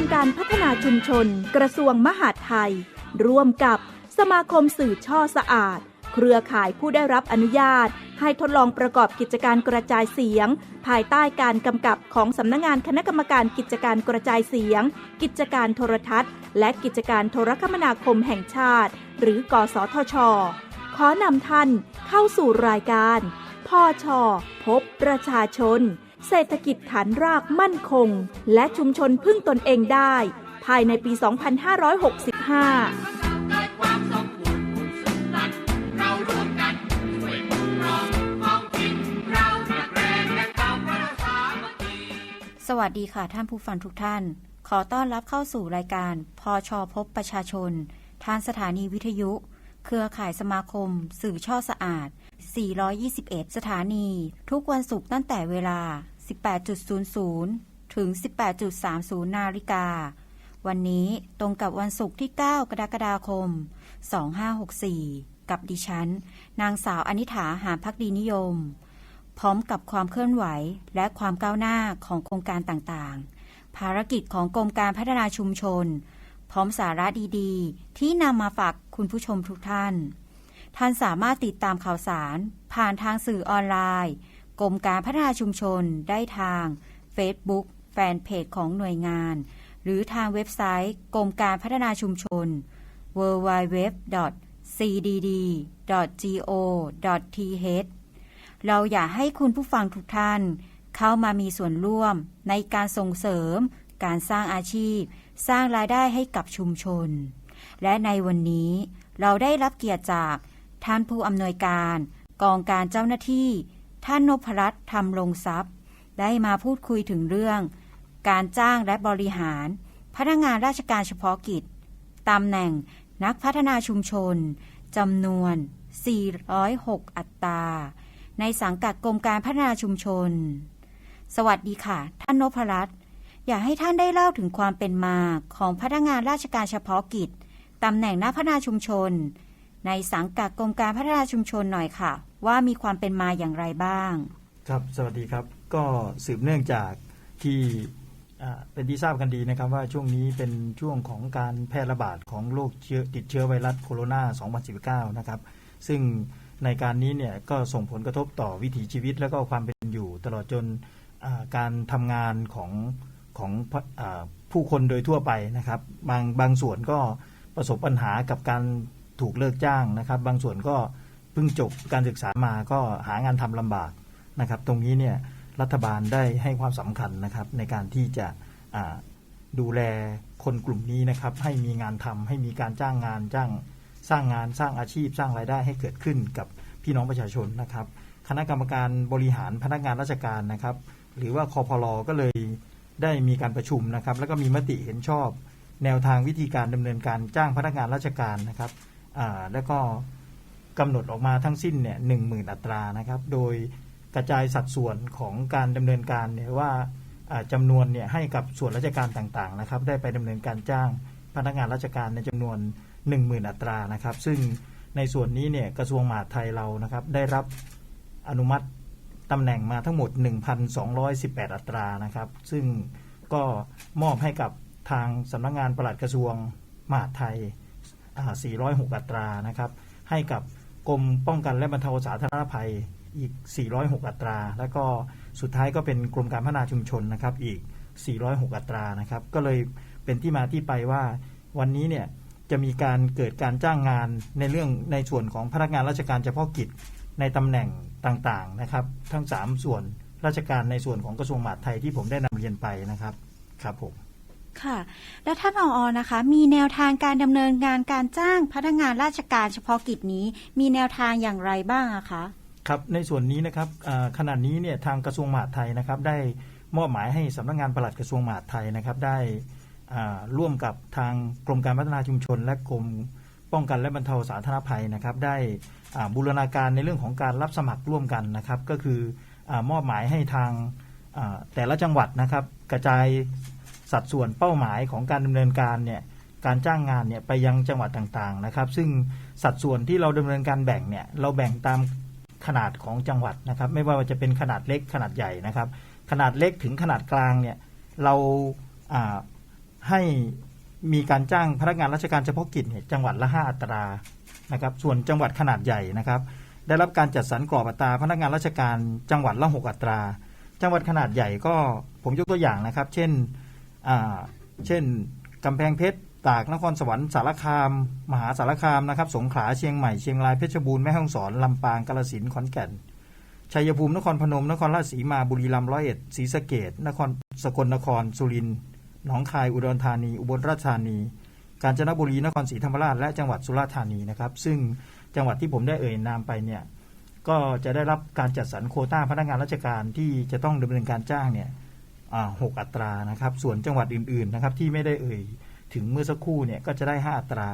มการพัฒนาชุมชน กระทรวงมหาดไทย ร่วมกับสมาคมสื่อช่อสะอาด เครือข่ายผู้ได้รับอนุญาต ให้ทดลองประกอบกิจการกระจายเสียง ภายใต้การกำกับของสำนักงานคณะกรรมการกิจการกระจายเสียง กิจการโทรทัศน์ และกิจการโทรคมนาคมแห่งชาติ หรือ กสทช ขอนำท่านเข้าสู่รายการพ่อชอพบประชาชน เศรษฐกิจฐานรากมั่นคง และชุมชนพึ่งตนเองได้ ภายในปี 2565สวัสวัสดีค่ะท่านผู้ฟังทุกท่าน ขอต้อนรับเข้าสู่รายการพอชอพบประชาชน ทางสถานีวิทยุ เครือข่ายสมาคม สื่อช่อสะอาด 421 สถานี ทุกวันศุกร์ตั้งแต่เวลา 18.00 ถึง 18.30 นาฬิกา วันนี้ตรงกับวันศุกร์ที่ 9 กรกฎาคม 2564 กับดิฉัน นางสาวอนิถาหามพักดีนิยม พร้อมกับความเคลื่อนไหวและความก้าวหน้าของโครงการต่างๆ ภารกิจของกรมการพัฒนาชุมชน พร้อมสาระดีๆ ที่นำมาฝากคุณผู้ชมทุกท่าน ท่านสามารถติดตามข่าวสาร ผ่านทางสื่อออนไลน์ กรมการพัฒนาชุมชนได้ทาง Facebook แฟนเพจของหน่วยงาน หรือทางเว็บไซต์กรมการพัฒนาชุมชน www.cdd.go.th เราอยากให้คุณผู้ฟังทุกท่าน เข้ามามีส่วนร่วมในการส่งเสริม การสร้างอาชีพ สร้างรายได้ให้กับชุมชน และในวันนี้เราได้รับเกียรติจากท่านผู้อำนวยการ กองการเจ้าหน้าที่ ท่านนพรัตน์ธรรมลงทรัพย์ ได้มาพูดคุยถึงเรื่อง การจ้างและบริหาร พนักงานราชการเฉพาะกิจตำแหน่งนักพัฒนาชุมชนจำนวน 406 อัตรา ในสังกัดกรมการพัฒนาชุมชน สวัสดีค่ะ ท่านนพรัตน์อยากให้ท่านได้เล่าถึงความเป็นมาของพนักงานราชการเฉพาะกิจตำแหน่งนักพัฒนาชุมชน ในสังกัดกรมการพัฒนาชุมชนหน่อยค่ะ ว่ามีความเป็นมาอย่างไรบ้าง ครับสวัสดีครับก็สืบเนื่องจากที่เป็นที่ทราบกันดีนะครับว่าช่วงนี้เป็นช่วงของการแพร่ระบาดของโรคเชื้อติดเชื้อไวรัสโคโรนา 2019 นะครับ ซึ่งในการนี้เนี่ยก็ส่งผลกระทบต่อวิถีชีวิตและก็ความเป็นอยู่ ตลอดจนการทำงานของของอผู้คนโดยทั่วไปนะครับ บางบางส่วนก็ประสบปัญหากับการ ถูกเลิกจ้างนะครับ บางส่วนก็เพิ่งจบการศึกษามาก็หางานทำลำบากนะครับ ตรงนี้เนี่ยรัฐบาลได้ให้ความสำคัญนะครับในการที่จะดูแลคนกลุ่มนี้นะครับ ให้มีงานทำให้มีการจ้างงานจ้างสร้างงานสร้างอาชีพสร้างรายได้ให้เกิดขึ้นกับพี่น้องประชาชนนะครับ คณะกรรมการบริหารพนักงานราชการนะครับ หรือว่าคอพลอก็เลยได้มีการประชุมนะครับ แล้วก็มีมติเห็นชอบ แนวทางวิธีการดำเนินการจ้างพนักงานราชการนะครับ แล้วก็กำหนดออกมาทั้งสิ้นเนี่ยหนึ่งหมื่นอัตรานะครับ โดยกระจายสัดส่วนของการดำเนินการเนี่ยว่าอ่าจำนวนเนี่ยให้กับส่วนราชการต่างๆนะครับ ได้ไปดำเนินการจ้างพนักงานราชการในจำนวน 10,000 อัตรานะครับ ซึ่งในส่วนนี้เนี่ยกระทรวงมหาดไทยเรานะครับ ได้รับอนุมัติตำแหน่งมาทั้งหมด 1,218 อัตรานะครับ ซึ่งก็มอบให้กับทางสำนักงานปลัดกระทรวงมหาดไทย 406 อัตรานะครับ ให้กับกรมป้องกันและบรรเทาสาธารณภัยอีก 406 อัตรา แล้วก็สุดท้ายก็เป็นกรมการพัฒนาชุมชนนะครับอีก 406 อัตรานะครับ ก็เลยเป็นที่มาที่ไปว่าวันนี้เนี่ยจะมีการเกิดการจ้างงานในเรื่องในส่วนของพนักงานราชการเฉพาะกิจในตำแหน่งต่างๆนะครับ ทั้ง 3 ส่วนราชการในส่วนของกระทรวงมหาดไทยที่ผมได้นำเรียนไปนะครับครับผม ค่ะ และท่านผออนะคะ มีแนวทางการดำเนินงานการจ้างพนักงานราชการเฉพาะกิจนี้ มีแนวทางอย่างไรบ้างอะคะ ครับ ในส่วนนี้นะครับอ่าขณะนี้เนี่ยทางกระทรวงมหาดไทยนะครับ ได้มอบหมายให้สำนักงานปลัดกระทรวงมหาดไทยนะครับ ได้ร่วมกับทางกรมการพัฒนาชุมชน และกรมป้องกันและบรรเทาสาธารณภัยนะครับ ได้บูรณาการในเรื่องของการรับสมัครร่วมกันนะครับ ก็คืออมอบหมายให้ทางแต่ละจังหวัดนะครับ กระจาย สัดส่วนเป้าหมายของการดำเนินการเนี่ยการจ้างงานเนี่ยไปยังจังหวัดต่างๆนะครับ ซึ่งสัดส่วนที่เราดำเนินการแบ่งเนี่ยเราแบ่งตามขนาดของจังหวัดนะครับ ไม่ว่าจะเป็นขนาดเล็กขนาดใหญ่นะครับ ขนาดเล็กถึงขนาดกลางเนี่ยเราให้มีการจ้างพนักงานราชการเฉพาะกิจเนี่ยจังหวัดละ 5 อัตรานะครับ ส่วนจังหวัดขนาดใหญ่นะครับ ได้รับการจัดสรรกรอบอัตราพนักงานราชการจังหวัดละ 6 อัตรา จังหวัดขนาดใหญ่ก็ผมยกตัวอย่างนะครับ เช่น เช่นกำแพงเพชรตากนครสวรรค์สารคาม มหาสารคามนะครับ สงขลาเชียงใหม่เชียงรายเพชรบูรณ์แม่ฮ่องสอนลำปางกาฬสินธุ์ขอนแก่นชัยภูมินครพนมนครราชสีมาบุรีรัมย์ร้อยเอ็ดศรีสะเกดนครสกลนครสุรินทร์หนองคายอุดรธานี อุบลราชธานี กาญจนบุรีนครศรีธรรมราชและจังหวัดสุราษฎร์ธานีนะครับ ซึ่งจังหวัดที่ผมได้เอ่ยนามไปเนี่ยก็จะได้รับการจัดสรรโคต้าพนักงานราชการที่จะต้องดำเนินการจ้างเนี่ย หกอัตรานะครับ ส่วนจังหวัดอื่นๆนะครับที่ไม่ได้เอ่ยถึงเมื่อสักครู่เนี่ยก็จะได้ 5 อัตรา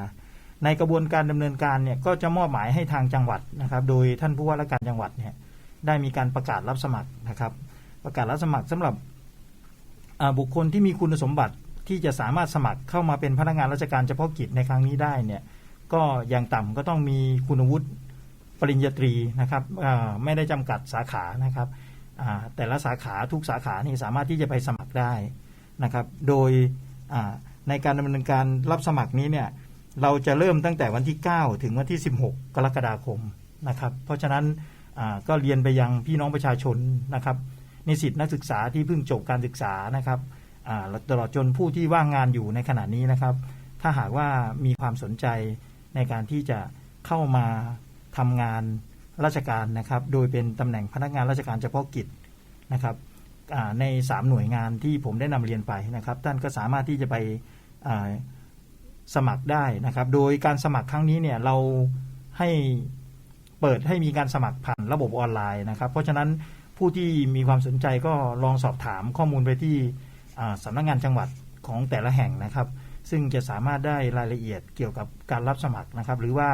ในกระบวนการดำเนินการเนี่ยก็จะมอบหมายให้ทางจังหวัดนะครับ โดยท่านผู้ว่าราชการจังหวัดเนี่ยได้มีการประกาศรับสมัครนะครับ ประกาศรับสมัครสำหรับบุคคลที่มีคุณสมบัติที่จะสามารถสมัครเข้ามาเป็นพนักงานราชการเฉพาะกิจในครั้งนี้ได้เนี่ยก็อย่างต่ำก็ต้องมีคุณวุฒิปริญญาตรีนะครับไม่ได้จำกัดสาขานะครับ แต่ละสาขาทุกสาขานี่สามารถที่จะไปสมัครได้นะครับ โดยในการดำเนินการรับสมัครนี้เนี่ยเราจะเริ่มตั้งแต่วันที่ 9 ถึงวันที่ 16 กรกฎาคมนะครับ เพราะฉะนั้นก็เรียนไปยังพี่น้องประชาชนนะครับนิสิตนักศึกษาที่เพิ่งจบการศึกษานะครับตลอดจนผู้ที่ว่างงานอยู่ในขณะนี้นะครับ ถ้าหากว่ามีความสนใจในการที่จะเข้ามาทำงาน ราชการนะครับ โดยเป็นตำแหน่งพนักงานราชการเฉพาะกิจนะครับอ่าใน 3 หน่วยงานที่ผมได้นำเรียนไปนะครับ ท่านก็สามารถที่จะไปสมัครได้นะครับ โดยการสมัครครั้งนี้เนี่ยเราให้เปิดให้มีการสมัครผ่านระบบออนไลน์นะครับ เพราะฉะนั้นผู้ที่มีความสนใจก็ลองสอบถามข้อมูลไปที่สำนักงงานจังหวัดของแต่ละแห่งนะครับ ซึ่งจะสามารถได้รายละเอียดเกี่ยวกับการรับสมัครนะครับ หรือว่า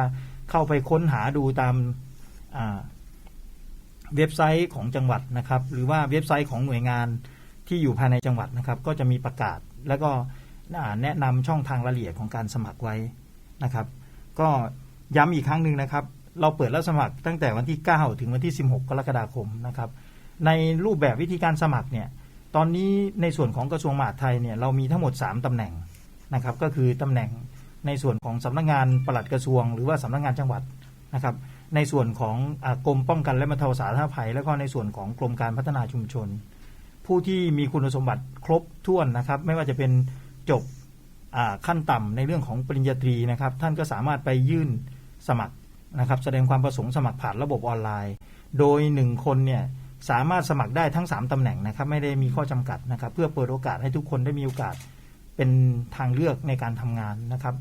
เข้าไปค้นหาดูตาม เว็บไซต์ของจังหวัดนะครับ หรือว่าเว็บไซต์ของหน่วยงานที่อยู่ภายในจังหวัดนะครับ ก็จะมีประกาศแล้วก็แนะนำช่องทางรายละเอียดของการสมัครไว้นะครับ ก็ย้ำอีกครั้งหนึ่งนะครับ เราเปิดรับสมัครตั้งแต่วันที่ 9 ถึงวันที่ 16 กรกฎาคมนะครับ ในรูปแบบวิธีการสมัครเนี่ยตอนนี้ในส่วนของกระทรวงมหาดไทยเนี่ยเรามีทั้งหมด 3ตำแหน่งนะครับ ก็คือตำแหน่งในส่วนของสำนักงานปลัดกระทรวง หรือว่าสำนักงานจังหวัดนะครับ ในส่วนของอกรมป้องกันและบรรเทาสาธารณภัย แล้วก็ในส่วนของกรมการพัฒนาชุมชน ผู้ที่มีคุณสมบัติครบถ้วนนะครับ ไม่ว่าจะเป็นจบขั้นต่ำในเรื่องของปริญญาตรีนะครับ ท่านก็สามารถไปยื่นสมัครนะครับ แสดงความประสงค์สมัครผ่านระบบออนไลน์ โดย 1 คนเนี่ยสามารถสมัครได้ทั้ง 3ตำแหน่งนะครับ ไม่ได้มีข้อจำกัดนะครับ เพื่อเปิดโอกาสให้ทุกคนได้มีโอกาสเป็นทางเลือกในการทำงานนะครับ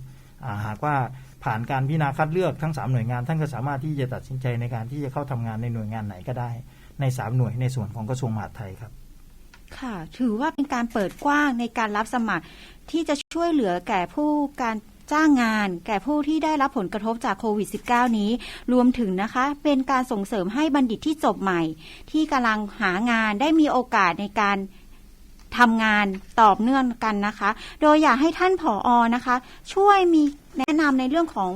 าหากว่า ผ่านการพิจารณาคัดเลือกทั้ง 3 หน่วยงาน ท่านก็สามารถที่จะตัดสินใจในการที่จะเข้าทำงานในหน่วยงานไหนก็ได้ ใน 3 หน่วยในส่วนของกระทรวงมหาดไทยครับ ค่ะ ถือว่าเป็นการเปิดกว้างในการรับสมัครที่จะช่วยเหลือแก่ผู้การจ้างงานแก่ผู้ที่ได้รับผลกระทบจากโควิด -19 นี้ รวมถึงนะคะ เป็นการส่งเสริมให้บัณฑิตที่จบใหม่ ที่กำลังหางานได้มีโอกาสในการทำงานตอบเนื่องกันนะคะ โดยอยากให้ท่านผออนะคะ ช่วยมี แนะนำในเรื่องของ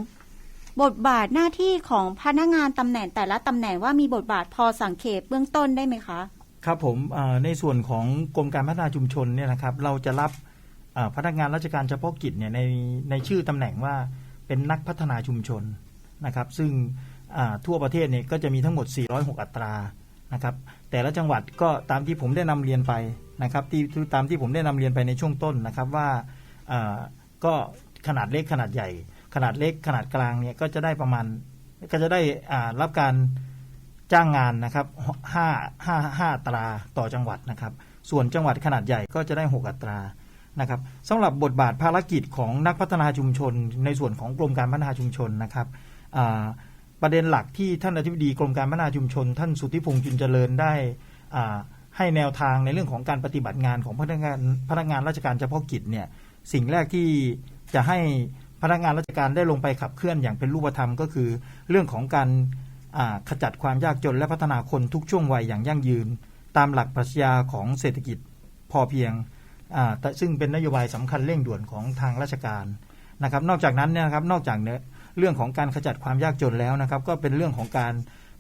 บทบาทหน้าที่ของพนักงานตำแหน่งแต่ละตำแหน่งว่ามีบทบาทพอสังเขปเบื้องต้นได้ไหมคะ ครับผมในส่วนของกรมการพัฒนาชุมชนเนี่ยนะครับ เราจะรับพนักงานราชการเฉพาะกิจเนี่ยในในชื่อตำแหน่งว่าเป็นนักพัฒนาชุมชนนะครับ ซึ่งทั่วประเทศเนี่ยก็จะมีทั้งหมด 406 อัตรานะครับ แต่ละจังหวัดก็ตามที่ผมได้นำเรียนไปนะครับที่ตามที่ผมได้นำเรียนไปในช่วงต้นนะครับว่าก็ ขนาดเล็กขนาดใหญ่ ขนาดเล็กขนาดกลางเนี่ยก็จะได้ประมาณก็จะได้อ่ารับการจ้างงานนะครับห้าห้าห้าตราต่อจังหวัดนะครับ ส่วนจังหวัดขนาดใหญ่ก็จะได้ 6 อัตรานะครับสำหรับบทบาทภารกิจของนักพัฒนาชุมชน ในส่วนของกรมการพัฒนาชุมชนนะครับประเด็นหลักที่ท่านอธิบดีกรมการพัฒนาชุมชน ท่านสุทธิพงษ์จุนเจริญได้อ่าให้แนวทางในเรื่องของการปฏิบัติงานของพนักงานพนักงานราชการเฉพาะกิจเนี่ยสิ่งแรกที่ จะให้พนักงานราชการได้ลงไปขับเคลื่อนอย่างเป็นรูปธรรมก็คือ เรื่องของการขจัดความยากจนและพัฒนาคนทุกช่วงวัยอย่างยั่งยืน ตามหลักปรัชญาของเศรษฐกิจพอเพียงซึ่งเป็นนโยบายสำคัญเร่งด่วนของทางราชการนะครับ นอกจากนั้นเนี่ยนะครับนอกจากเนี่ยเรื่องของการขจัดความยากจนแล้วนะครับ ก็เป็นเรื่องของการ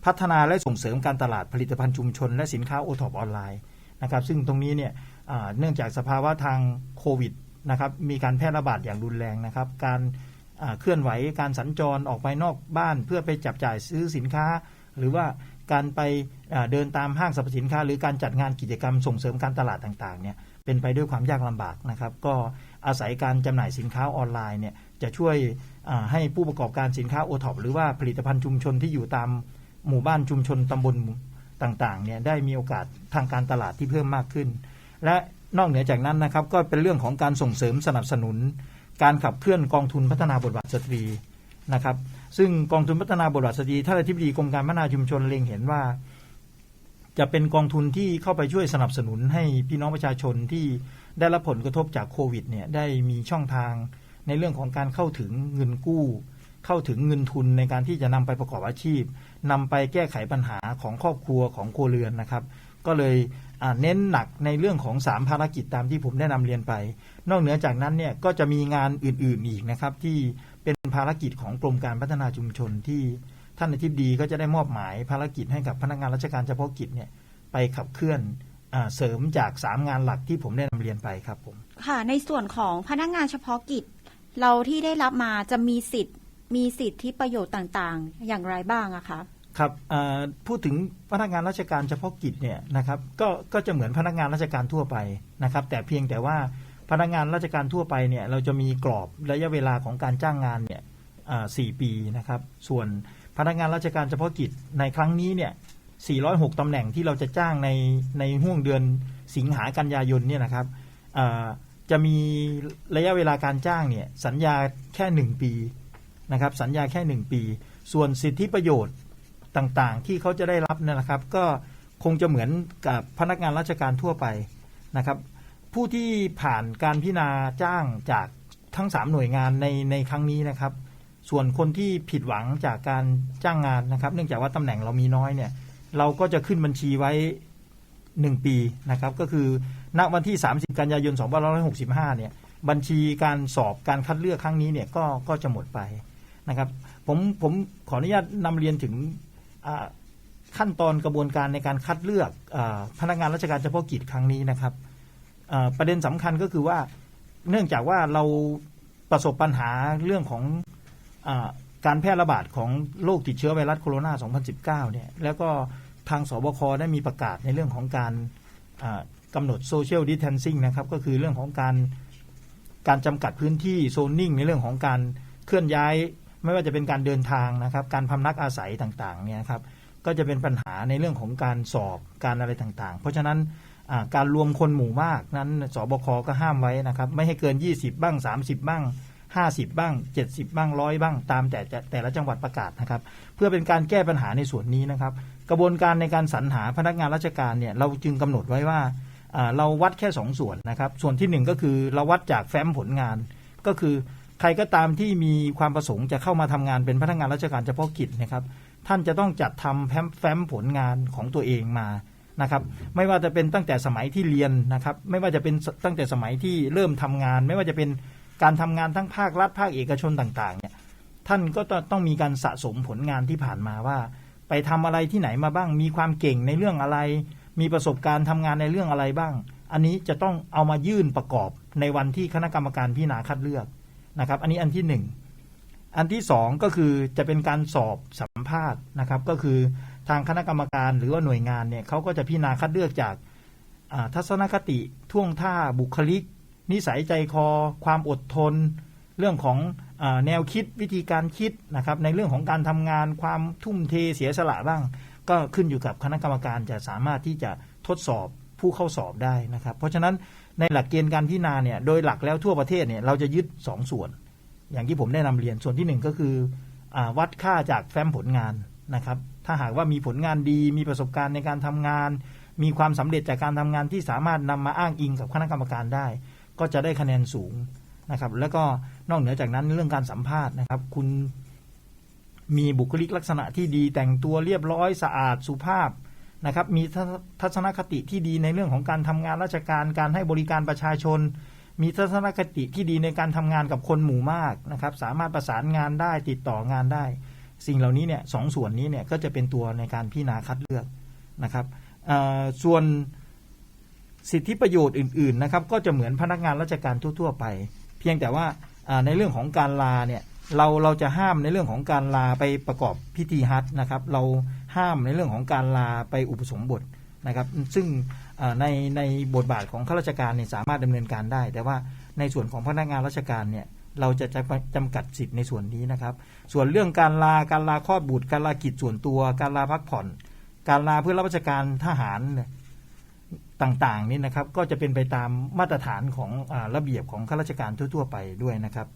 พัฒนาและส่งเสริมการตลาดผลิตภัณฑ์ชุมชน และสินค้าโอท็อปออนไลน์นะครับ ซึ่งตรงนี้เนี่ยเนื่องจากสภาวะทางโควิด นะครับมีการแพร่ระบาดอย่างรุนแรงนะครับ การเคลื่อนไหวการสัญจรออกไปนอกบ้าน เพื่อไปจับจ่ายซื้อสินค้า หรือว่าการไปเดินตามห้างสรรพสินค้า หรือการจัดงานกิจกรรมส่งเสริมการตลาดต่างๆเนี่ยเป็นไปด้วยความยากลำบากนะครับ ก็อาศัยการจำหน่ายสินค้าออนไลน์เนี่ยจะช่วยให้ผู้ประกอบการสินค้าโอท็อปหรือว่าผลิตภัณฑ์ชุมชนที่อยู่ตามหมู่บ้านชุมชนตำบลต่างๆเนี่ยได้มีโอกาสทางการตลาดที่เพิ่มมากขึ้น และ นอกเหนือจากนั้นนะครับ ก็เป็นเรื่องของการส่งเสริมสนับสนุน การขับเคลื่อนกองทุนพัฒนาบทบาทสตรีนะครับ ซึ่งกองทุนพัฒนาบทบาทสตรีท่านอธิบดีกรมการพัฒนาชุมชนเล็งเห็นว่า จะเป็นกองทุนที่เข้าไปช่วยสนับสนุนให้พี่น้องประชาชนที่ได้รับผลกระทบจากโควิดเนี่ยได้มีช่องทางในเรื่องของการเข้าถึงเงินกู้ เข้าถึงเงินทุนในการที่จะนำไปประกอบอาชีพนำไปแก้ไขปัญหาของครอบครัวของครัวเรือนนะครับ ก็เลย เน้นหนักในเรื่องของ 3 ภารกิจตามที่ผมได้นำเรียนไป นอกเหนือจากนั้นเนี่ยก็จะมีงานอื่นๆอีกนะครับ ที่เป็นภารกิจของกรมการพัฒนาชุมชนที่ท่านอธิบดีก็จะได้มอบหมายภารกิจให้กับพนักงานราชการเฉพาะกิจเนี่ยไปขับเคลื่อนอเสริมจาก 3 งานหลักที่ผมได้นำเรียนไปครับผมค่ะในส่วนของพนักงานเฉพาะกิจ เราที่ได้รับมาจะมีสิทธิ์ มีสิทธิประโยชน์ต่างๆ อย่างไรบ้างอะคะ ครับพูดถึงพนักงานราชการเฉพาะกิจเนี่ยนะครับก็ก็จะเหมือนพนักงานราชการทั่วไปนะครับ แต่เพียงแต่ว่าพนักงานราชการทั่วไปเนี่ยเราจะมีกรอบระยะเวลาของการจ้างงานเนี่ยสี่ปีนะครับ ส่วนพนักงานราชการเฉพาะกิจในครั้งนี้เนี่ย406ตำแหน่งที่เราจะจ้างในในห่วงเดือนสิงหากันยายนเนี่ยนะครับจะมีระยะเวลาการจ้างเนี่ยสัญญาแค่หนึ่งปีนะครับสัญญาแค่หนึ่งปี ส่วนสิทธิประโยชน์ ต่างๆ ที่เขาจะได้รับเนี่ยนะครับ ก็คงจะเหมือนกับพนักงานราชการทั่วไปนะครับ ผู้ที่ผ่านการพิจารณาจ้างจากทั้ง 3 หน่วยงานในในครั้งนี้นะครับ ส่วนคนที่ผิดหวังจากการจ้างงานนะครับ เนื่องจากว่าตำแหน่งเรามีน้อยเนี่ย เราก็จะขึ้นบัญชีไว้ 1 ปีนะครับ ก็คือณวันที่ 30 กันยายน2565 เนี่ย บัญชีการสอบการคัดเลือกครั้งนี้เนี่ยก็ก็จะหมดไปนะครับ ผมผมขออนุญาตนำเรียนถึง ขั้นตอนกระบวนการในการคัดเลือกอพนักงานราชการเฉพาะกิจครั้งนี้นะครับประเด็นสำคัญก็คือว่าเนื่องจากว่าเราประสบปัญหาเรื่องของอการแพร่ระบาดของโรคติดเชื้อไวรัสโคโรนา 2019 เนี่ยแล้วก็ทางสบคได้มีประกาศในเรื่องของการอ่ากำหนดโซเชียลดิ a ทนซิ่งนะครับก็คือเรื่องของการการจำกัดพื้นที่โซนนิ่งในเรื่องของการเคลื่อนย้าย ไม่ว่าจะเป็นการเดินทางนะครับ การพำนักอาศัยต่างๆเนี่ยครับก็จะเป็นปัญหาในเรื่องของการสอบการอะไรต่างๆ เพราะฉะนั้นการรวมคนหมู่มากนั้นสบคก็ห้ามไว้นะครับ ไม่ให้เกิน 20 บ้าง 30 บ้าง 50 บ้าง 70 บ้างร้อยบ้าง ตามแต่แต่ละจังหวัดประกาศนะครับ เพื่อเป็นการแก้ปัญหาในส่วนนี้นะครับ กระบวนการในการสรรหาพนักงานราชการเนี่ยเราจึงกำหนดไว้ว่าเราวัดแค่ 2 ส่วนนะครับ ส่วนทีหนึ่1 ก็คือเราวัดจากแฟ้มผลงานก็คือ ใครก็ตามที่มีความประสงค์จะเข้ามาทำงานเป็นพนักงานราชการเฉพาะกิจนะครับ ท่านจะต้องจัดทำแฟ้มแฟ้มผลงานของตัวเองมานะครับไม่ว่าจะเป็นตั้งแต่สมัยที่เรียนนะครับ ไม่ว่าจะเป็นตั้งแต่สมัยที่เริ่มทำงาน ไม่ว่าจะเป็นการทำงานทั้งภาครัฐภาคเอกชนต่างๆเนี่ยท่านก็ต้องมีการสะสมผลงานที่ผ่านมาว่า ไปทำอะไรที่ไหนมาบ้าง มีความเก่งในเรื่องอะไร มีประสบการณ์ทำงานในเรื่องอะไรบ้าง อันนี้จะต้องเอามายื่นประกอบในวันที่คณะกรรมการพิจารณาคัดเลือก นะครับ อันนี้อันที่หนึ่งอันที่สองก็คือจะเป็นการสอบสัมภาษณ์นะครับ ก็คือทางคณะกรรมการหรือว่าหน่วยงานเนี่ยเขาก็จะพิจารณาคัดเลือกจากทัศนคติท่วงท่าบุคลิก นิสัยใจคอ ความอดทน เรื่องของอแนวคิดวิธีการคิดนะครับ ในเรื่องของการทำงานความทุ่มเทเสียสละบ้าง ก็ขึ้นอยู่กับคณะกรรมการจะสามารถที่จะทดสอบ ผู้เข้าสอบได้นะครับ เพราะฉะนั้นในหลักเกณฑ์การพิจารณาเนี่ยโดยหลักแล้วทั่วประเทศเนี่ยเราจะยึด 2 ส่วน อย่างที่ผมได้นำเรียนส่วนที่ 1 ก็คืออวัดค่าจากแฟ้มผลงานนะครับ ถ้าหากว่ามีผลงานดี มีประสบการณ์ในการทำงาน มีความสำเร็จจากการทำงานที่สามารถนำมาอ้างอิงกับคณะกรรมการได้ ก็จะได้คะแนนสูงนะครับ แล้วก็นอกเหนือจากนั้นเรื่องการสัมภาษณ์นะครับ คุณมีบุคลิกลักษณะที่ดีแต่งตัวเรียบร้อยสะอาดสุภาพ นะครับมีทัศนคติที่ดีในเรื่องของการทำงานราชการการให้บริการประชาชน มีทัศนคติที่ดีในการทำงานกับคนหมู่มากนะครับ สามารถประสานงานได้ติดต่องานได้ สิ่งเหล่านี้เนี่ยสองส่วนนี้เนี่ยก็จะเป็นตัวในการพิจารณาคัดเลือกนะครับส่วนสิทธิประโยชน์อื่น ๆนะครับ ก็จะเหมือนพนักงานราชการทั่ว ๆ ไป เพียงแต่ว่าในเรื่องของการลาเนี่ย เราเราจะห้ามในเรื่องของการลาไปประกอบพิธีฮัทนะครับ เราห้ามในเรื่องของการลาไปอุปสมบทนะครับ ซึ่งในในบทบาทของข้าราชการเนี่ยสามารถดำเนินการได้ แต่ว่าในส่วนของพนักงานราชการเนี่ยเราจะจำจำกัดสิทธิ์ในส่วนนี้นะครับ ส่วนเรื่องการลาการลาคลอดบุตร การลากิจส่วนตัว การลาพักผ่อน การลาเพื่อรับราชการทหารต่างๆนี่นะครับ ก็จะเป็นไปตามมาตรฐานของอระเบียบของข้าราชการทั่ว ๆ ไปด้วยนะครับ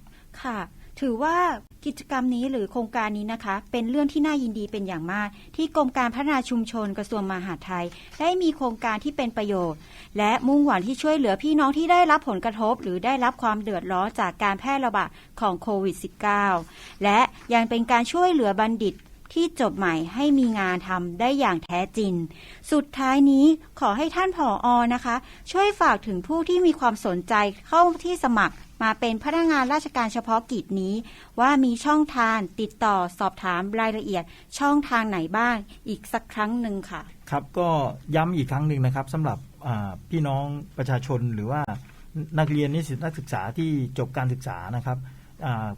ค่ะ ถือว่ากิจกรรมนี้หรือโครงการนี้นะคะ เป็นเรื่องที่น่ายินดีเป็นอย่างมาก ที่กรมการพัฒนาชุมชนกระทรวงมหาดไทย ได้มีโครงการที่เป็นประโยชน์ และมุ่งหวังที่ช่วยเหลือพี่น้องที่ได้รับผลกระทบ หรือได้รับความเดือดร้อนจากการแพร่ระบาดของโควิด -19 และยังเป็นการช่วยเหลือบัณฑิตที่จบใหม่ให้มีงานทำได้อย่างแท้จริง สุดท้ายนี้ขอให้ท่านผออนะคะ ช่วยฝากถึงผู้ที่มีความสนใจเข้าที่สมัคร มาเป็นพนักงานราชการเฉพาะกิจนี้ ว่ามีช่องทางติดต่อสอบถามรายละเอียด ช่องทางไหนบ้างอีกสักครั้งหนึ่งค่ะ ครับก็ย้ำอีกครั้งหนึ่งนะครับสำหรับพี่น้องประชาชนหรือว่านักเรียนนิสิตนักศึกษาที่จบการศึกษานะครับ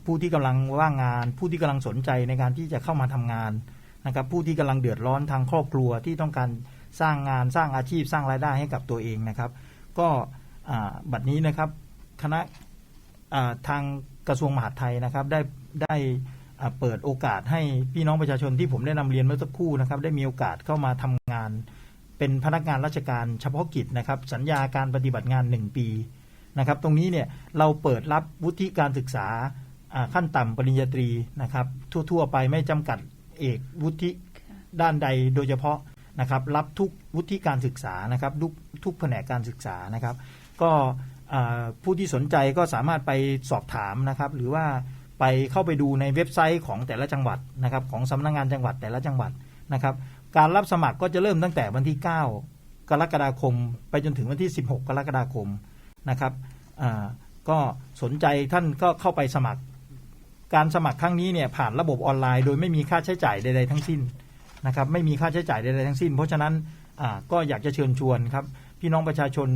ผู้ที่กำลังว่างงาน ผู้ที่กำลังสนใจในการที่จะเข้ามาทำงานนะครับผู้ที่กำลังเดือดร้อนทางครอบครัวที่ต้องการสร้างงานสร้างอาชีพสร้างรายได้ให้กับตัวเองนะครับ ก็บัดนี้นะครับคณะ ทางกระทรวงมหาดไทยนะครับได้ได้เปิดโอกาสให้พี่น้องประชาชนที่ผมได้นำเรียนเมื่อสักครู่นะครับ ได้มีโอกาสเข้ามาทำงาน เป็นพนักงานราชการเฉพาะกิจนะครับ สัญญาการปฏิบัติงาน 1 ปีนะครับ ตรงนี้เนี่ยเราเปิดรับวุฒิการศึกษาขั้นต่ำปริญญาตรีนะครับ ทั่วๆ ไปไม่จำกัดเอกวุฒิด้านใดโดยเฉพาะนะครับ รับทุกวุฒิการศึกษานะครับทุกทุกแผนกการศึกษานะครับ ก็ ผู้ที่สนใจก็สามารถไปสอบถามนะครับ หรือว่าไปเข้าไปดูในเว็บไซต์ของแต่ละจังหวัดนะครับ ของสำนักงานจังหวัดแต่ละจังหวัดนะครับ การรับสมัครก็จะเริ่มตั้งแต่วันที่ 9 กรกฎาคม ไปจนถึงวันที่ 16 กรกฎาคมนะครับก็สนใจท่านก็เข้าไปสมัคร การสมัครครั้งนี้เนี่ยผ่านระบบออนไลน์ โดยไม่มีค่าใช้จ่ายใดๆทั้งสิ้นนะครับไม่มีค่าใช้จ่ายใดๆทั้งสิ้น เพราะฉะนั้นก็อยากจะเชิญชวนครับพี่น้องประชาชน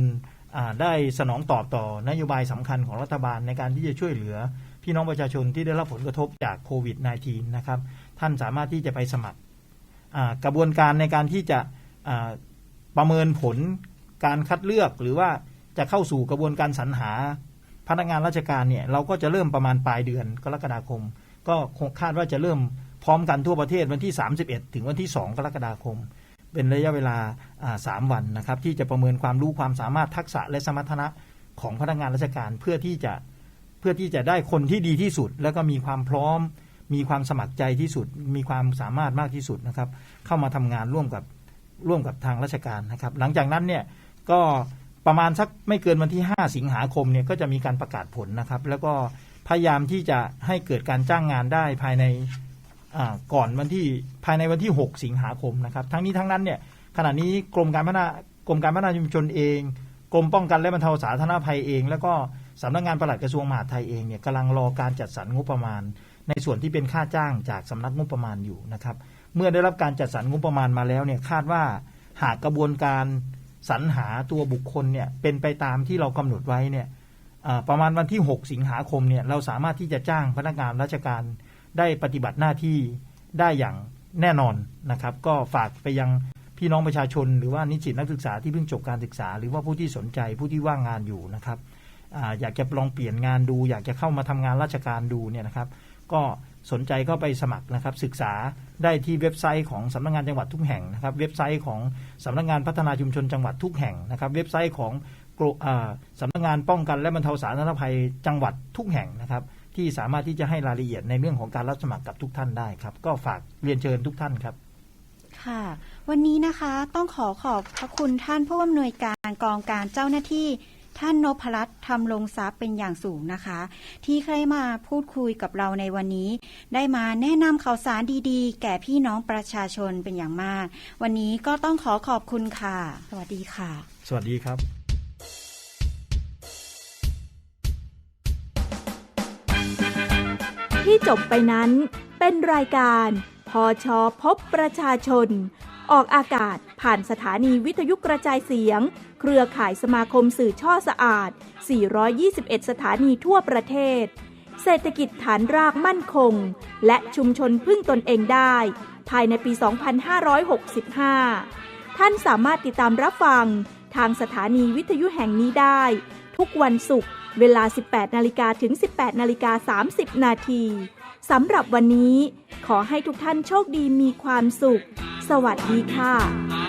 ได้สนองตอบต่อนโยบายสำคัญของรัฐบาลในการที่จะช่วยเหลือ พี่น้องประชาชนที่ได้รับผลกระทบจากโควิด -19 นะครับ ท่านสามารถที่จะไปสมัครกระบวนการในการที่จะประเมินผลการคัดเลือกหรือว่าจะเข้าสู่กระบวนการสรรหาพนักงานราชการเนี่ยเราก็จะเริ่มประมาณปลายเดือนกรกฎาคม ก็คาดว่าจะเริ่มพร้อมกันทั่วประเทศวันที่ 31 ถึงวันที่ 2 กรกฎาคม เป็นระยะเวลาอ่าสามวันนะครับ ที่จะประเมินความรู้ความสามารถทักษะและสมรรถนะของพนักงานราชการเพื่อที่จะเพื่อที่จะได้คนที่ดีที่สุด แล้วก็มีความพร้อม มีความสมัครใจที่สุด มีความสามารถมากที่สุดนะครับ เข้ามาทำงานร่วมกับร่วมกับทางราชการนะครับ หลังจากนั้นเนี่ยก็ประมาณสักไม่เกินวันที่ 5 สิงหาคมเนี่ยก็จะมีการประกาศผลนะครับ แล้วก็พยายามที่จะให้เกิดการจ้างงานได้ภายใน ก่อนวันที่ภายในวันที่ 6 สิงหาคมนะครับ ทั้งนี้ทั้งนั้นเนี่ยขณะนี้กรมการพัฒนากรมการพัฒนาชุมชนเอง กรมป้องกันและบรรเทาสาธารณภัยเอง แล้วก็สำนักงานปลัดกระทรวงมหาดไทยเองเนี่ยกำลังรอการจัดสรรงบประมาณ ในส่วนที่เป็นค่าจ้างจากสำนักงบประมาณอยู่นะครับ เมื่อได้รับการจัดสรรงบประมาณมาแล้วเนี่ยคาดว่าหากกระบวนการสรรหาตัวบุคคลเนี่ยเป็นไปตามที่เรากำหนดไว้เนี่ยประมาณวันที่ 6 สิงหาคมเนี่ยเราสามารถที่จะจ้างพนักงานราชการ ได้ปฏิบัติหน้าที่ได้อย่างแน่นอนนะครับ ก็ฝากไปยังพี่น้องประชาชน หรือว่านิสิตนักศึกษาที่เพิ่งจบการศึกษา หรือว่าผู้ที่สนใจผู้ที่ว่างงานอยู่นะครับออยากจะลองเปลี่ยนงานดู อยากจะเข้ามาทำงานราชการดูเนี่ยนะครับ ก็สนใจก็ไปสมัครนะครับ ศึกษาได้ที่เว็บไซต์ของสำนักงานจังหวัดทุกแห่งนะครับ เว็บไซต์ของสำนักงานพัฒนาชุมชนจังหวัดทุกแห่งนะครับ เว็บไซต์ของสำนักงานป้องกันและบรรเทาสาธารณภัยจังหวัดทุกแห่งนะครับ ที่สามารถที่จะให้รายละเอียดในเรื่องของการรับสมัครกับทุกท่านได้ครับ ก็ฝากเรียนเชิญทุกท่านครับ ค่ะ วันนี้นะคะต้องขอขอบพระคุณท่านผู้อำนวยการกองการเจ้าหน้าที่ท่านนพรัตน์ทำลงทรัพย์เป็นอย่างสูงนะคะ ที่ใครมาพูดคุยกับเราในวันนี้ ได้มาแนะนำข่าวสารดีๆ แก่พี่น้องประชาชนเป็นอย่างมาก วันนี้ก็ต้องขอขอบคุณค่ะ สวัสดีค่ะ สวัสดีครับ ที่จบไปนั้น เป็นรายการพอชอพบประชาชน ออกอากาศผ่านสถานีวิทยุกระจายเสียง เครือข่ายสมาคมสื่อช่อสะอาด 421 สถานีทั่วประเทศ เศรษฐกิจฐานรากมั่นคง และชุมชนพึ่งตนเองได้ ภายในปี 2565 ท่านสามารถติดตามรับฟังทางสถานีวิทยุแห่งนี้ได้ ทุกวันศุกร์ เวลา 18 นาฬิกาถึง 18 นาฬิกา 30 นาทีสำหรับวันนี้ ขอให้ทุกท่านโชคดีมีความสุข สวัสดีค่ะ